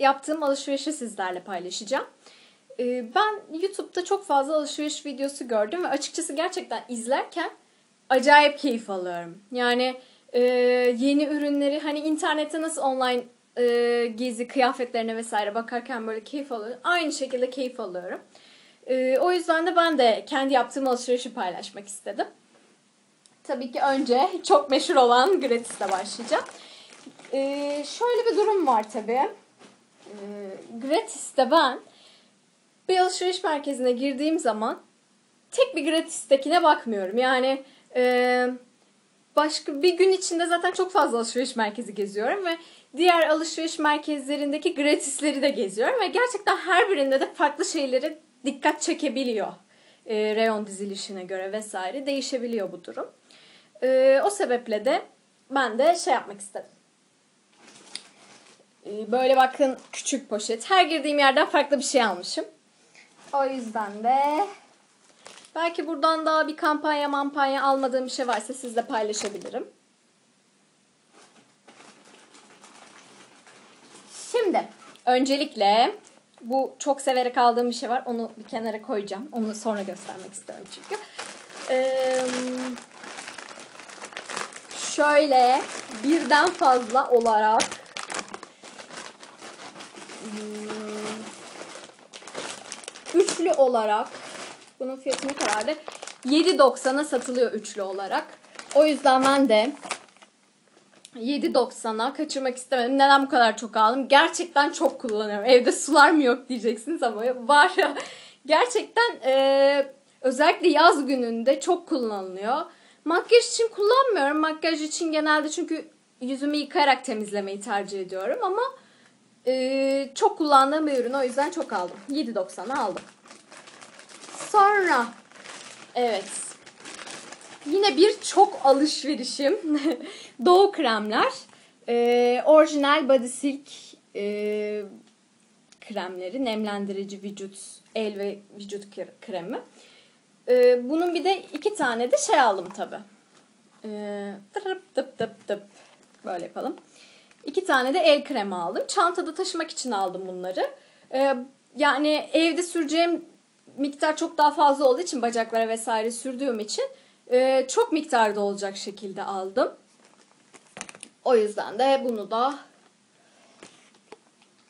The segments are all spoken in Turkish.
yaptığım alışverişi sizlerle paylaşacağım. Ee, ben YouTube'da çok fazla alışveriş videosu gördüm ve açıkçası gerçekten izlerken acayip keyif alıyorum. Yani e, yeni ürünleri hani internette nasıl online e, gezi kıyafetlerine vesaire bakarken böyle keyif alıyorum. Aynı şekilde keyif alıyorum. E, o yüzden de ben de kendi yaptığım alışverişi paylaşmak istedim. Tabii ki önce çok meşhur olan Gratis'le başlayacağım. E, şöyle bir durum var tabii. E, Gratis'te ben bir alışveriş merkezine girdiğim zaman tek bir gratistekine bakmıyorum. Yani e, başka bir gün içinde zaten çok fazla alışveriş merkezi geziyorum ve diğer alışveriş merkezlerindeki gratisleri de geziyorum ve gerçekten her birinde de farklı şeyleri dikkat çekebiliyor. E, reyon dizilişine göre vesaire değişebiliyor bu durum. E, o sebeple de ben de şey yapmak istedim. E, böyle bakın küçük poşet. Her girdiğim yerden farklı bir şey almışım. O yüzden de belki buradan daha bir kampanya mampanya almadığım bir şey varsa sizle paylaşabilirim. Şimdi öncelikle bu çok severek aldığım bir şey var. Onu bir kenara koyacağım. Onu sonra göstermek istiyorum çünkü. Ee, şöyle birden fazla olarak üçlü olarak bunun fiyatı ne kadardı? 7.90'a satılıyor üçlü olarak. O yüzden ben de 7.90'a kaçırmak istemedim. Neden bu kadar çok aldım? Gerçekten çok kullanıyorum. Evde sular mı yok diyeceksiniz ama var. Gerçekten e, özellikle yaz gününde çok kullanılıyor. Makyaj için kullanmıyorum. Makyaj için genelde çünkü yüzümü yıkayarak temizlemeyi tercih ediyorum ama e, çok kullandığım bir ürün o yüzden çok aldım. 7.90'a aldım. Sonra evet Yine bir çok alışverişim. Doğu kremler. Ee, orijinal Body Silk e, kremleri. Nemlendirici vücut, el ve vücut kremi. Ee, bunun bir de iki tane de şey aldım tabi. Ee, tıp tıp tıp tıp. Böyle yapalım. İki tane de el kremi aldım. Çantada taşımak için aldım bunları. Ee, yani evde süreceğim miktar çok daha fazla olduğu için bacaklara vesaire sürdüğüm için e, çok miktarda olacak şekilde aldım. O yüzden de bunu da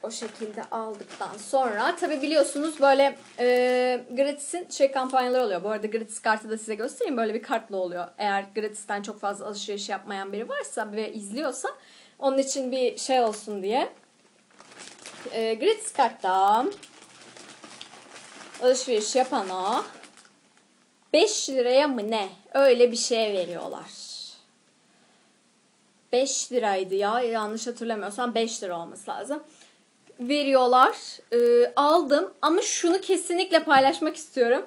o şekilde aldıktan sonra tabi biliyorsunuz böyle e, gratis'in şey kampanyaları oluyor. Bu arada gratis kartı da size göstereyim. Böyle bir kartla oluyor. Eğer gratis'ten çok fazla alışveriş yapmayan biri varsa ve izliyorsa onun için bir şey olsun diye. E, gratis karttan alışveriş yapana 5 liraya mı ne? Öyle bir şey veriyorlar. 5 liraydı ya yanlış hatırlamıyorsam 5 lira olması lazım. Veriyorlar. E, aldım ama şunu kesinlikle paylaşmak istiyorum.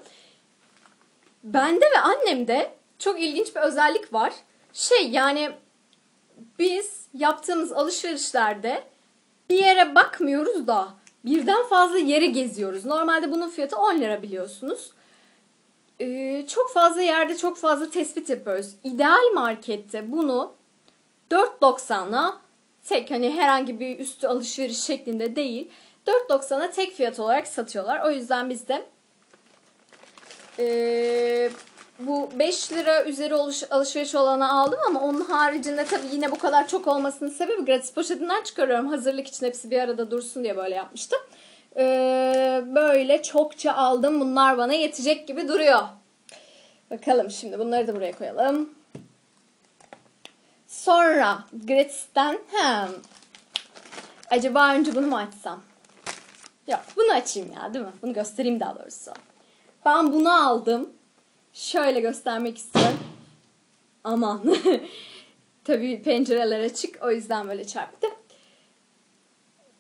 Bende ve annemde çok ilginç bir özellik var. Şey yani biz yaptığımız alışverişlerde bir yere bakmıyoruz da birden fazla yere geziyoruz. Normalde bunun fiyatı 10 lira biliyorsunuz. Ee, çok fazla yerde çok fazla tespit yapıyoruz. İdeal markette bunu 4.90'a tek hani herhangi bir üstü alışveriş şeklinde değil 4.90'a tek fiyat olarak satıyorlar. O yüzden biz de ee, bu 5 lira üzeri alışveriş olanı aldım ama onun haricinde tabii yine bu kadar çok olmasının sebebi gratis poşetinden çıkarıyorum. Hazırlık için hepsi bir arada dursun diye böyle yapmıştım. Ee, böyle çokça aldım. Bunlar bana yetecek gibi duruyor. Bakalım şimdi bunları da buraya koyalım. Sonra gratis'ten hem acaba önce bunu mu açsam? Yok bunu açayım ya değil mi? Bunu göstereyim daha doğrusu. Ben bunu aldım. Şöyle göstermek istiyorum. Aman. Tabii pencereler açık. O yüzden böyle çarptı.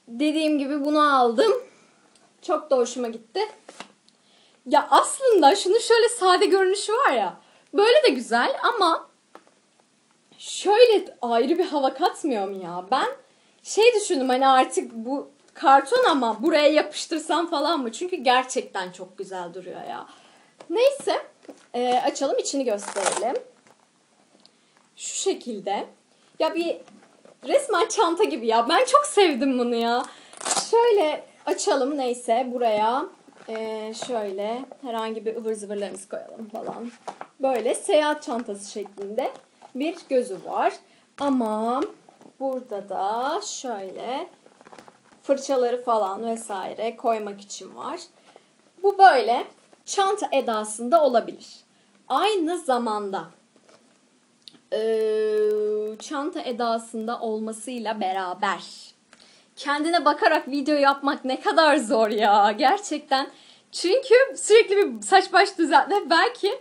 Dediğim gibi bunu aldım. Çok da hoşuma gitti. Ya aslında şunun şöyle sade görünüşü var ya. Böyle de güzel ama şöyle ayrı bir hava katmıyor mu ya? Ben şey düşündüm hani artık bu karton ama buraya yapıştırsam falan mı? Çünkü gerçekten çok güzel duruyor ya. Neyse e, açalım içini gösterelim. Şu şekilde. Ya bir resmen çanta gibi ya. Ben çok sevdim bunu ya. şöyle açalım neyse buraya ee, şöyle herhangi bir ıvır zıvırlarımızı koyalım falan. Böyle seyahat çantası şeklinde bir gözü var. Ama burada da şöyle fırçaları falan vesaire koymak için var. Bu böyle çanta edasında olabilir. Aynı zamanda e, çanta edasında olmasıyla beraber kendine bakarak video yapmak ne kadar zor ya gerçekten. Çünkü sürekli bir saç baş düzeltme belki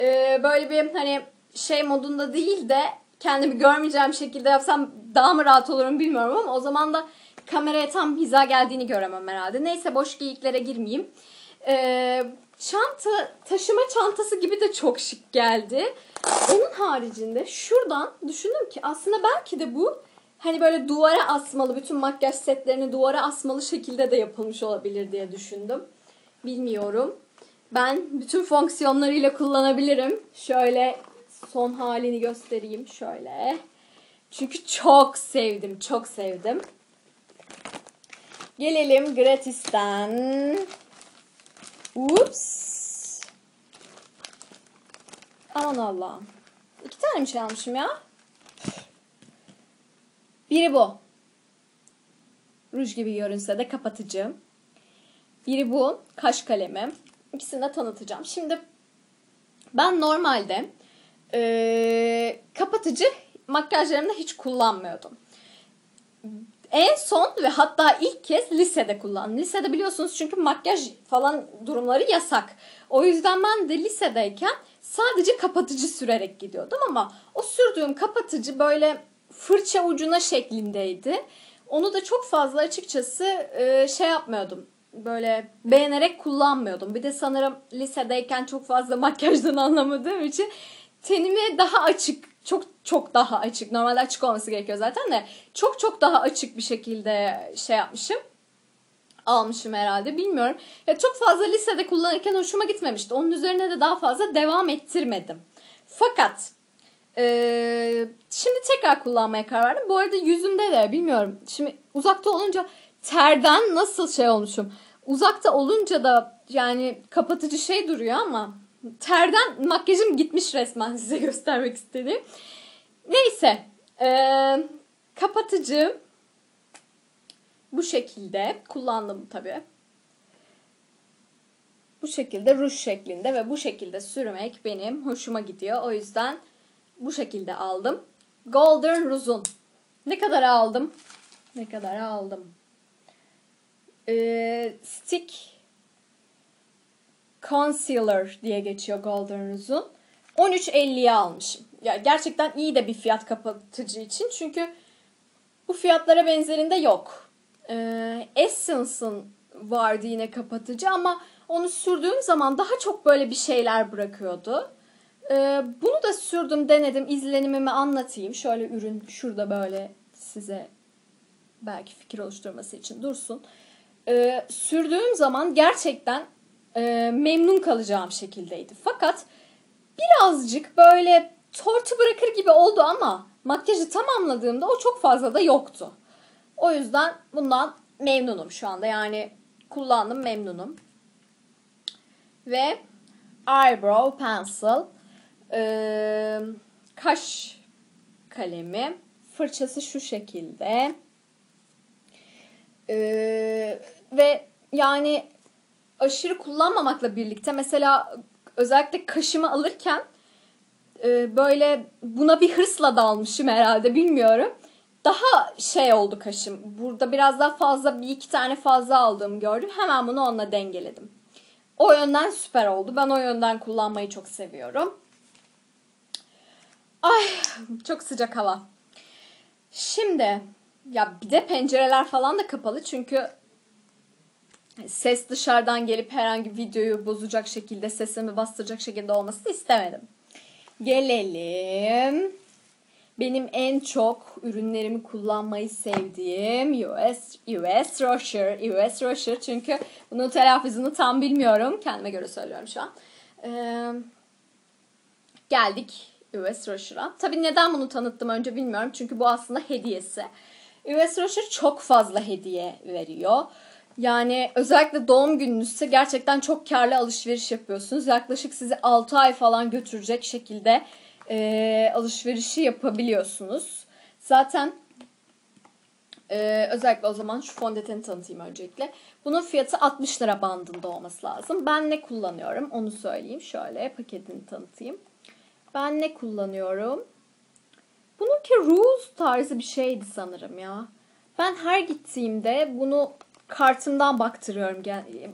e, böyle bir hani şey modunda değil de kendimi görmeyeceğim şekilde yapsam daha mı rahat olurum bilmiyorum ama o zaman da kameraya tam hiza geldiğini göremem herhalde. Neyse boş geyiklere girmeyeyim. Ee, çanta, taşıma çantası gibi de çok şık geldi. Onun haricinde şuradan düşündüm ki aslında belki de bu hani böyle duvara asmalı, bütün makyaj setlerini duvara asmalı şekilde de yapılmış olabilir diye düşündüm. Bilmiyorum. Ben bütün fonksiyonlarıyla kullanabilirim. Şöyle son halini göstereyim şöyle. Çünkü çok sevdim, çok sevdim. Gelelim gratisten. Ups. Aman Allah'ım. İki tane mi şey almışım ya? Biri bu. Ruj gibi görünse de kapatıcı. Biri bu. Kaş kalemim. İkisini de tanıtacağım. Şimdi ben normalde ee, kapatıcı makyajlarımda hiç kullanmıyordum. En son ve hatta ilk kez lisede kullandım. Lisede biliyorsunuz çünkü makyaj falan durumları yasak. O yüzden ben de lisedeyken sadece kapatıcı sürerek gidiyordum ama o sürdüğüm kapatıcı böyle fırça ucuna şeklindeydi. Onu da çok fazla açıkçası e, şey yapmıyordum. Böyle beğenerek kullanmıyordum. Bir de sanırım lisedeyken çok fazla makyajdan anlamadığım için tenime daha açık çok çok daha açık. Normalde açık olması gerekiyor zaten de çok çok daha açık bir şekilde şey yapmışım. Almışım herhalde bilmiyorum. Ya çok fazla lisede kullanırken hoşuma gitmemişti. Onun üzerine de daha fazla devam ettirmedim. Fakat ee, şimdi tekrar kullanmaya karar verdim. Bu arada yüzümde de bilmiyorum. Şimdi uzakta olunca terden nasıl şey olmuşum. Uzakta olunca da yani kapatıcı şey duruyor ama terden makyajım gitmiş resmen size göstermek istediğim. Neyse. Ee, kapatıcı bu şekilde kullandım tabii. Bu şekilde ruj şeklinde ve bu şekilde sürmek benim hoşuma gidiyor. O yüzden bu şekilde aldım. Golden Ruse'un. Ne kadar aldım? Ne kadar aldım? Ee, stick Concealer diye geçiyor Golden Ruse'un. 13.50'ye almışım. Ya gerçekten iyi de bir fiyat kapatıcı için. Çünkü bu fiyatlara benzerinde yok. Ee, Essence'ın vardı yine kapatıcı ama onu sürdüğüm zaman daha çok böyle bir şeyler bırakıyordu. Ee, bunu da sürdüm, denedim, izlenimimi anlatayım. Şöyle ürün şurada böyle size belki fikir oluşturması için dursun. Ee, sürdüğüm zaman gerçekten e, memnun kalacağım şekildeydi. Fakat birazcık böyle tortu bırakır gibi oldu ama makyajı tamamladığımda o çok fazla da yoktu. O yüzden bundan memnunum şu anda. Yani kullandım memnunum. Ve eyebrow pencil e, kaş kalemi fırçası şu şekilde. E, ve yani aşırı kullanmamakla birlikte mesela özellikle kaşımı alırken e, böyle buna bir hırsla dalmışım herhalde bilmiyorum. Daha şey oldu kaşım. Burada biraz daha fazla bir iki tane fazla aldığımı gördüm. Hemen bunu onunla dengeledim. O yönden süper oldu. Ben o yönden kullanmayı çok seviyorum. Ay çok sıcak hava. Şimdi ya bir de pencereler falan da kapalı çünkü ses dışarıdan gelip herhangi videoyu bozacak şekilde sesimi bastıracak şekilde olmasını istemedim. Gelelim. Benim en çok ürünlerimi kullanmayı sevdiğim US US Rocher. US Rocher çünkü bunun telaffuzunu tam bilmiyorum. Kendime göre söylüyorum şu an. Ee, geldik US Rocher'a. Tabii neden bunu tanıttım önce bilmiyorum. Çünkü bu aslında hediyesi. US Rocher çok fazla hediye veriyor. Yani özellikle doğum gününüzse gerçekten çok karlı alışveriş yapıyorsunuz. Yaklaşık sizi 6 ay falan götürecek şekilde e, alışverişi yapabiliyorsunuz. Zaten e, özellikle o zaman şu fondöteni tanıtayım öncelikle. Bunun fiyatı 60 lira bandında olması lazım. Ben ne kullanıyorum onu söyleyeyim. Şöyle paketini tanıtayım. Ben ne kullanıyorum? Bununki Rose tarzı bir şeydi sanırım ya. Ben her gittiğimde bunu kartımdan baktırıyorum.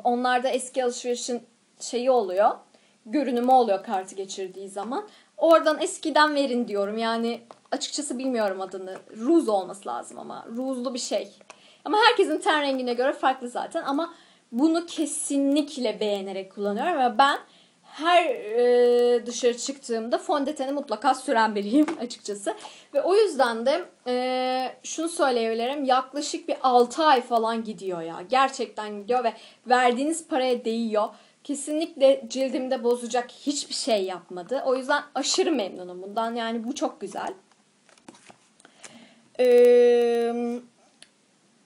Onlarda eski alışverişin şeyi oluyor. Görünümü oluyor kartı geçirdiği zaman. Oradan eskiden verin diyorum. Yani açıkçası bilmiyorum adını. Ruz olması lazım ama. Ruzlu bir şey. Ama herkesin ten rengine göre farklı zaten. Ama bunu kesinlikle beğenerek kullanıyorum. Ve ben her e, dışarı çıktığımda fondöteni mutlaka süren biriyim açıkçası. Ve o yüzden de e, şunu söyleyebilirim. Yaklaşık bir 6 ay falan gidiyor ya. Gerçekten gidiyor ve verdiğiniz paraya değiyor. Kesinlikle cildimde bozacak hiçbir şey yapmadı. O yüzden aşırı memnunum bundan. Yani bu çok güzel. Ee,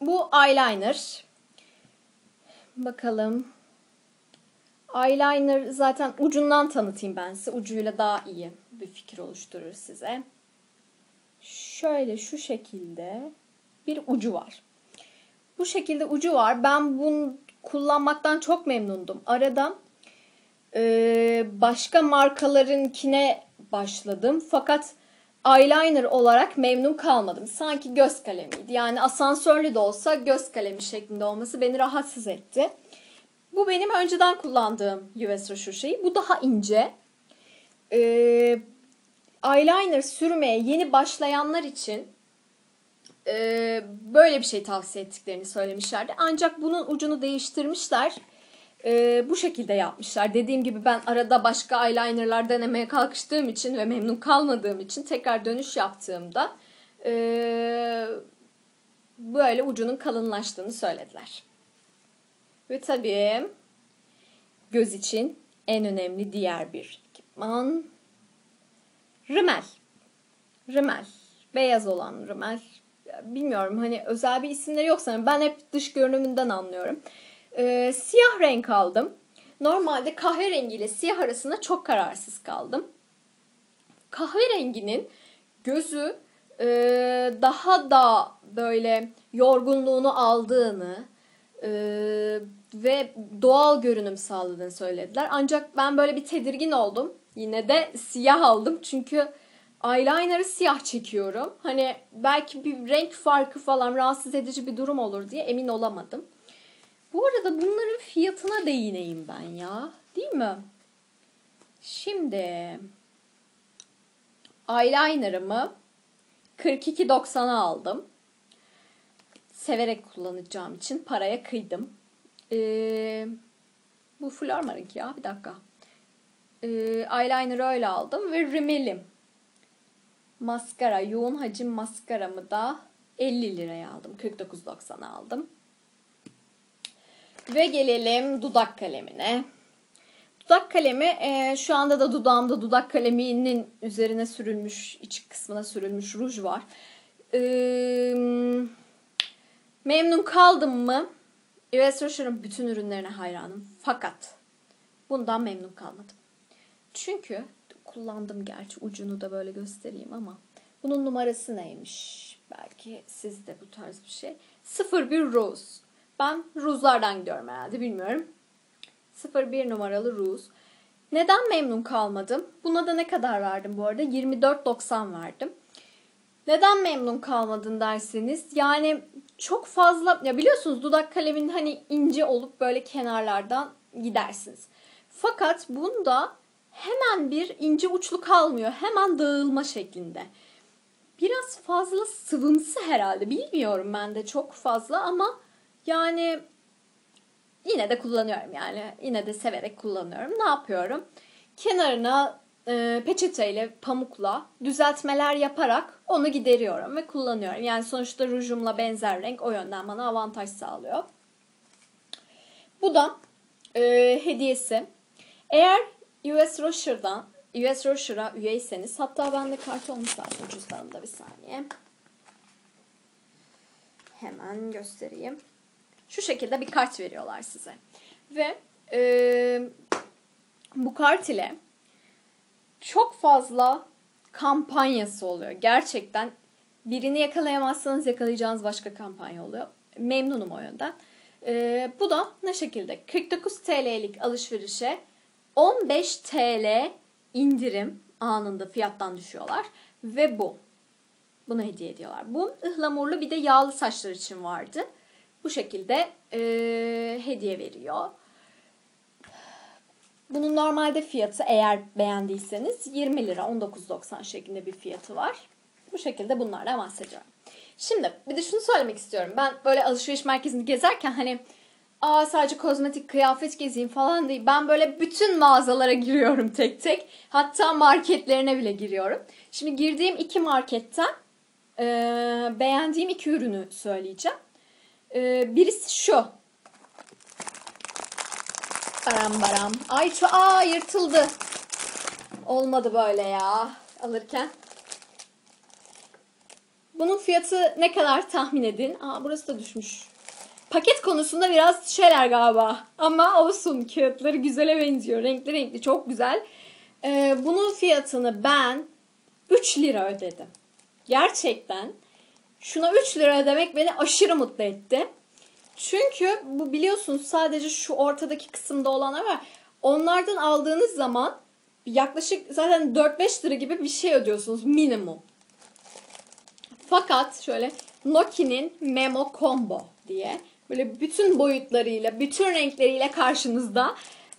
bu eyeliner. Bakalım. Eyeliner zaten ucundan tanıtayım ben size. Ucuyla daha iyi bir fikir oluşturur size. Şöyle şu şekilde bir ucu var. Bu şekilde ucu var. Ben bunu kullanmaktan çok memnundum. Arada e, başka markalarınkine başladım. Fakat eyeliner olarak memnun kalmadım. Sanki göz kalemiydi. Yani asansörlü de olsa göz kalemi şeklinde olması beni rahatsız etti. Bu benim önceden kullandığım US Rocher şeyi. Bu daha ince. Ee, eyeliner sürmeye yeni başlayanlar için e, böyle bir şey tavsiye ettiklerini söylemişlerdi. Ancak bunun ucunu değiştirmişler. E, bu şekilde yapmışlar. Dediğim gibi ben arada başka eyelinerlar denemeye kalkıştığım için ve memnun kalmadığım için tekrar dönüş yaptığımda e, böyle ucunun kalınlaştığını söylediler. Ve tabii göz için en önemli diğer bir ekipman rimel. Rimel. Beyaz olan rimel. Bilmiyorum hani özel bir isimleri yok sanırım. Ben hep dış görünümünden anlıyorum. Ee, siyah renk aldım. Normalde kahverengi ile siyah arasında çok kararsız kaldım. Kahverenginin gözü e, daha da böyle yorgunluğunu aldığını, e, ve doğal görünüm sağladığını söylediler. Ancak ben böyle bir tedirgin oldum. Yine de siyah aldım çünkü eyeliner'ı siyah çekiyorum. Hani belki bir renk farkı falan rahatsız edici bir durum olur diye emin olamadım. Bu arada bunların fiyatına değineyim ben ya. Değil mi? Şimdi eyeliner'ımı 42.90'a aldım severek kullanacağım için paraya kıydım. Ee, bu Flormarink ya bir dakika. Ee, eyeliner öyle aldım ve rimelim. Maskara, yoğun hacim maskaramı da 50 liraya aldım. 49.90'a aldım. Ve gelelim dudak kalemine. Dudak kalemi e, şu anda da dudağımda dudak kaleminin üzerine sürülmüş, iç kısmına sürülmüş ruj var. Eee Memnun kaldım mı? US Rocher'ın bütün ürünlerine hayranım. Fakat bundan memnun kalmadım. Çünkü kullandım gerçi ucunu da böyle göstereyim ama bunun numarası neymiş? Belki sizde bu tarz bir şey. 01 Rose. Ben Rose'lardan gidiyorum herhalde bilmiyorum. 01 numaralı Rose. Neden memnun kalmadım? Buna da ne kadar verdim bu arada? 24.90 verdim. Neden memnun kalmadın derseniz yani çok fazla ya biliyorsunuz dudak kalemin hani ince olup böyle kenarlardan gidersiniz. Fakat bunda hemen bir ince uçlu kalmıyor. Hemen dağılma şeklinde. Biraz fazla sıvımsı herhalde. Bilmiyorum ben de çok fazla ama yani yine de kullanıyorum yani. Yine de severek kullanıyorum. Ne yapıyorum? Kenarına e, peçeteyle, pamukla düzeltmeler yaparak onu gideriyorum ve kullanıyorum. Yani sonuçta rujumla benzer renk o yönden bana avantaj sağlıyor. Bu da e, hediyesi. Eğer US Rocher'dan US Rocher'a üyeyseniz hatta bende kart olmuş zaten cüzdanımda bir saniye. Hemen göstereyim. Şu şekilde bir kart veriyorlar size. Ve e, bu kart ile çok fazla kampanyası oluyor. Gerçekten birini yakalayamazsanız yakalayacağınız başka kampanya oluyor. Memnunum o yönden. Ee, bu da ne şekilde? 49 TL'lik alışverişe 15 TL indirim anında fiyattan düşüyorlar. Ve bu. Bunu hediye ediyorlar. Bu ıhlamurlu bir de yağlı saçlar için vardı. Bu şekilde e, hediye veriyor. Bunun normalde fiyatı eğer beğendiyseniz 20 lira 19.90 şeklinde bir fiyatı var. Bu şekilde bunlarla bahsediyorum. Şimdi bir de şunu söylemek istiyorum. Ben böyle alışveriş merkezini gezerken hani aa sadece kozmetik kıyafet gezeyim falan değil. Ben böyle bütün mağazalara giriyorum tek tek. Hatta marketlerine bile giriyorum. Şimdi girdiğim iki marketten e, beğendiğim iki ürünü söyleyeceğim. E, birisi şu. Baram baram. Ay şu aa yırtıldı. Olmadı böyle ya alırken. Bunun fiyatı ne kadar tahmin edin? Aa burası da düşmüş. Paket konusunda biraz şeyler galiba. Ama olsun kağıtları güzele benziyor. Renkli renkli çok güzel. Ee, bunun fiyatını ben 3 lira ödedim. Gerçekten şuna 3 lira ödemek beni aşırı mutlu etti. Çünkü bu biliyorsunuz sadece şu ortadaki kısımda olanlar var. Onlardan aldığınız zaman yaklaşık zaten 4-5 lira gibi bir şey ödüyorsunuz minimum. Fakat şöyle Nokia'nın Memo Combo diye böyle bütün boyutlarıyla, bütün renkleriyle karşınızda.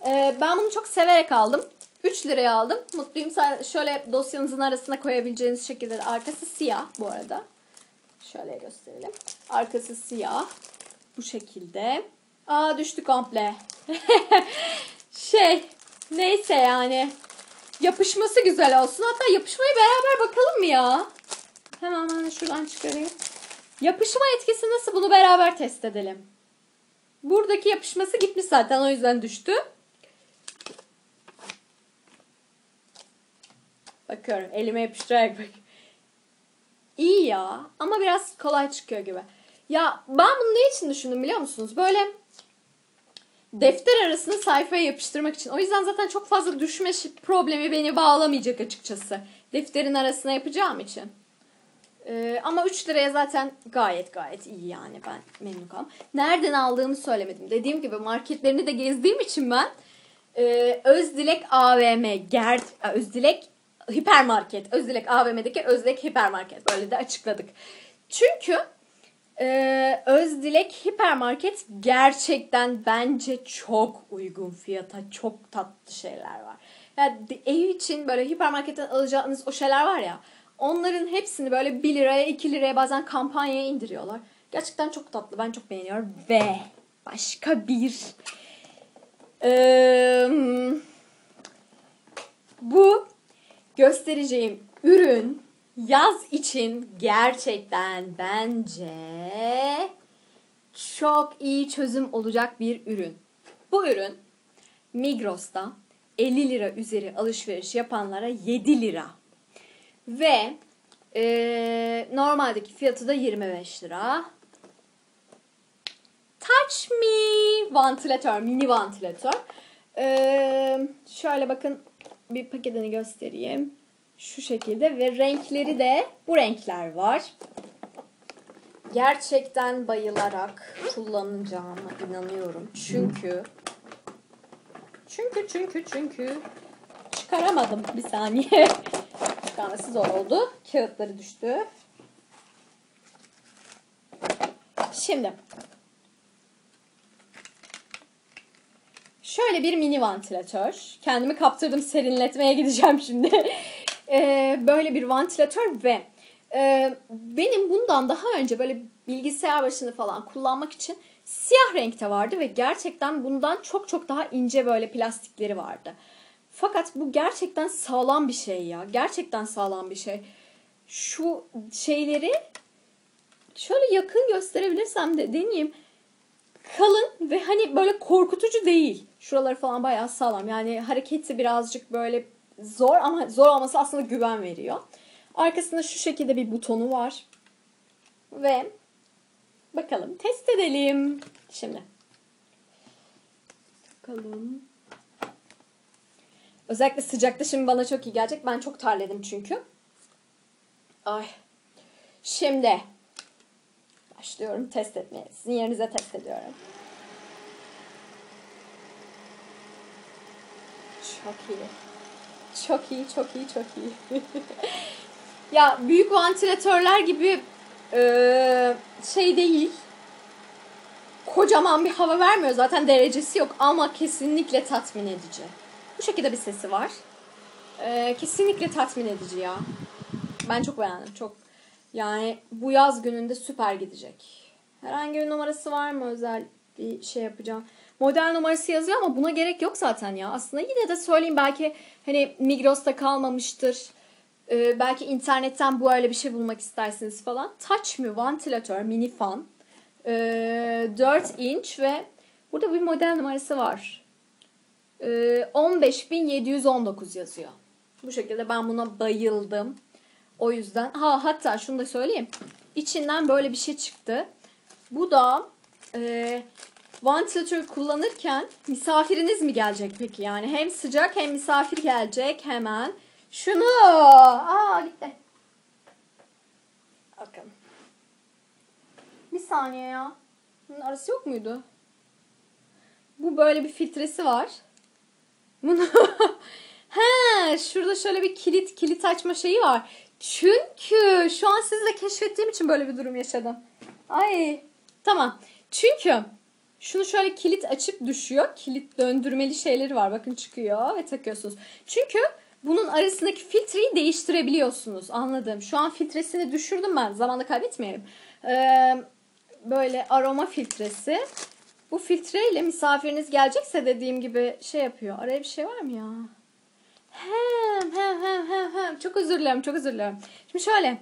Ee, ben bunu çok severek aldım. 3 liraya aldım. Mutluyum. Şöyle dosyanızın arasına koyabileceğiniz şekilde arkası siyah bu arada. Şöyle gösterelim. Arkası siyah. Bu şekilde. Aa düştü komple. şey neyse yani. Yapışması güzel olsun. Hatta yapışmayı beraber bakalım mı ya? Hemen şuradan çıkarayım. Yapışma etkisi nasıl bunu beraber test edelim. Buradaki yapışması gitmiş zaten o yüzden düştü. Bakıyorum elime yapıştırarak bak. İyi ya ama biraz kolay çıkıyor gibi. Ya ben bunu ne için düşündüm biliyor musunuz? Böyle defter arasını sayfaya yapıştırmak için. O yüzden zaten çok fazla düşme problemi beni bağlamayacak açıkçası. Defterin arasına yapacağım için. Ee, ama 3 liraya zaten gayet gayet iyi yani ben memnun kaldım. Nereden aldığımı söylemedim. Dediğim gibi marketlerini de gezdiğim için ben e, Özdilek AVM, Gert, Özdilek Hipermarket, Özdilek AVM'deki Özdilek Hipermarket böyle de açıkladık. Çünkü ee, Özdilek Hipermarket gerçekten bence çok uygun fiyata çok tatlı şeyler var. Yani ev için böyle hipermarketten alacağınız o şeyler var ya onların hepsini böyle 1 liraya 2 liraya bazen kampanyaya indiriyorlar. Gerçekten çok tatlı ben çok beğeniyorum ve başka bir ee, bu göstereceğim ürün yaz için gerçekten bence çok iyi çözüm olacak bir ürün. Bu ürün Migros'ta 50 lira üzeri alışveriş yapanlara 7 lira. Ve e, normaldeki fiyatı da 25 lira. Touch Me vantilatör, mini vantilatör. E, şöyle bakın bir paketini göstereyim. Şu şekilde ve renkleri de bu renkler var. Gerçekten bayılarak kullanacağıma inanıyorum. Çünkü çünkü çünkü çünkü çıkaramadım bir saniye. Çıkarması zor oldu. Kağıtları düştü. Şimdi şöyle bir mini vantilatör. Kendimi kaptırdım serinletmeye gideceğim şimdi. Ee, böyle bir vantilatör ve e, benim bundan daha önce böyle bilgisayar başını falan kullanmak için siyah renkte vardı ve gerçekten bundan çok çok daha ince böyle plastikleri vardı. Fakat bu gerçekten sağlam bir şey ya. Gerçekten sağlam bir şey. Şu şeyleri şöyle yakın gösterebilirsem de deneyeyim. Kalın ve hani böyle korkutucu değil. Şuraları falan bayağı sağlam. Yani hareketi birazcık böyle zor ama zor olması aslında güven veriyor. Arkasında şu şekilde bir butonu var. Ve Bakalım test edelim. Şimdi. Bakalım. Özellikle sıcakta şimdi bana çok iyi gelecek. Ben çok terledim çünkü. Ay. Şimdi. Başlıyorum test etmeye. Sizin yerinize test ediyorum. Çok iyi. Çok iyi, çok iyi, çok iyi. ya büyük vantilatörler gibi e, şey değil. Kocaman bir hava vermiyor. Zaten derecesi yok ama kesinlikle tatmin edici. Bu şekilde bir sesi var. E, kesinlikle tatmin edici ya. Ben çok beğendim. Çok yani bu yaz gününde süper gidecek. Herhangi bir numarası var mı özel bir şey yapacağım. Model numarası yazıyor ama buna gerek yok zaten ya. Aslında yine de söyleyeyim belki hani Migros'ta kalmamıştır. Ee, belki internetten bu öyle bir şey bulmak istersiniz falan. Touch Me Ventilatör Mini Fan. Ee, 4 inç ve burada bir model numarası var. Ee, 15719 yazıyor. Bu şekilde ben buna bayıldım. O yüzden ha hatta şunu da söyleyeyim. İçinden böyle bir şey çıktı. Bu da e, vantilatör kullanırken misafiriniz mi gelecek peki? Yani hem sıcak hem misafir gelecek hemen. Şunu. Aa gitti. Bakın. Bir saniye ya. Bunun arası yok muydu? Bu böyle bir filtresi var. Bunu He, şurada şöyle bir kilit kilit açma şeyi var. Çünkü şu an sizle keşfettiğim için böyle bir durum yaşadım. Ay tamam. Çünkü şunu şöyle kilit açıp düşüyor. Kilit döndürmeli şeyleri var. Bakın çıkıyor ve takıyorsunuz. Çünkü bunun arasındaki filtreyi değiştirebiliyorsunuz. Anladım. Şu an filtresini düşürdüm ben. Zamanda kaybetmeyelim. Ee, böyle aroma filtresi. Bu filtreyle misafiriniz gelecekse dediğim gibi şey yapıyor. Araya bir şey var mı ya? Hem hem hem hem hem. Çok özür dilerim çok özür dilerim. Şimdi şöyle.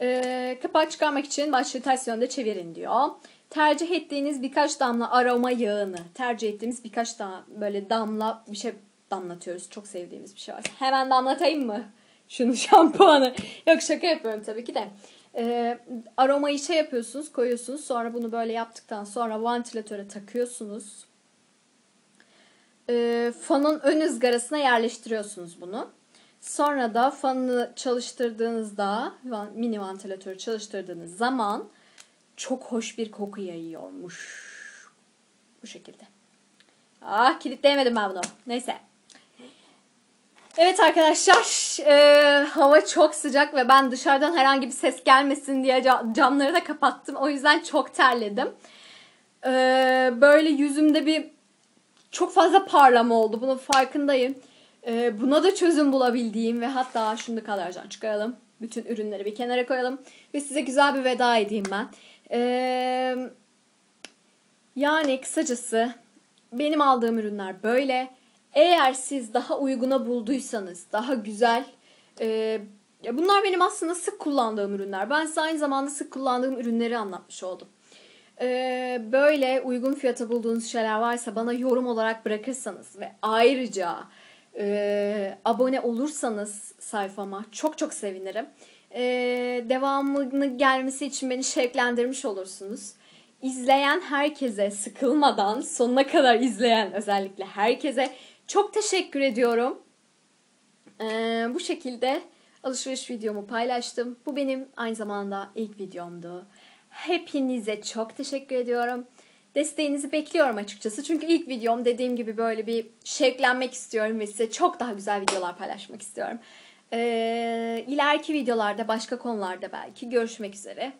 E, kapağı çıkarmak için başlığı ters yönde çevirin diyor. Tercih ettiğiniz birkaç damla aroma yağını, tercih ettiğimiz birkaç da böyle damla bir şey damlatıyoruz. Çok sevdiğimiz bir şey var. Hemen damlatayım mı? Şunu şampuanı. Yok şaka yapıyorum tabii ki de. E, aromayı şey yapıyorsunuz, koyuyorsunuz. Sonra bunu böyle yaptıktan sonra ventilatöre takıyorsunuz e, fanın ön ızgarasına yerleştiriyorsunuz bunu. Sonra da fanı çalıştırdığınızda, mini vantilatörü çalıştırdığınız zaman çok hoş bir koku yayıyormuş. Bu şekilde. Ah kilitleyemedim ben bunu. Neyse. Evet arkadaşlar e, hava çok sıcak ve ben dışarıdan herhangi bir ses gelmesin diye camları da kapattım. O yüzden çok terledim. E, böyle yüzümde bir çok fazla parlama oldu. Bunun farkındayım. Ee, buna da çözüm bulabildiğim ve hatta şunu da kalarcan çıkaralım. Bütün ürünleri bir kenara koyalım. Ve size güzel bir veda edeyim ben. Yani kısacası benim aldığım ürünler böyle. Eğer siz daha uyguna bulduysanız, daha güzel e, bunlar benim aslında sık kullandığım ürünler. Ben size aynı zamanda sık kullandığım ürünleri anlatmış oldum. Ee, böyle uygun fiyata bulduğunuz şeyler varsa bana yorum olarak bırakırsanız ve ayrıca e, abone olursanız sayfama çok çok sevinirim. E, devamını gelmesi için beni şevklendirmiş olursunuz. İzleyen herkese sıkılmadan sonuna kadar izleyen özellikle herkese çok teşekkür ediyorum. E, bu şekilde alışveriş videomu paylaştım. Bu benim aynı zamanda ilk videomdu. Hepinize çok teşekkür ediyorum. Desteğinizi bekliyorum açıkçası. Çünkü ilk videom dediğim gibi böyle bir şevklenmek istiyorum ve size çok daha güzel videolar paylaşmak istiyorum. Ee, ileriki videolarda başka konularda belki görüşmek üzere.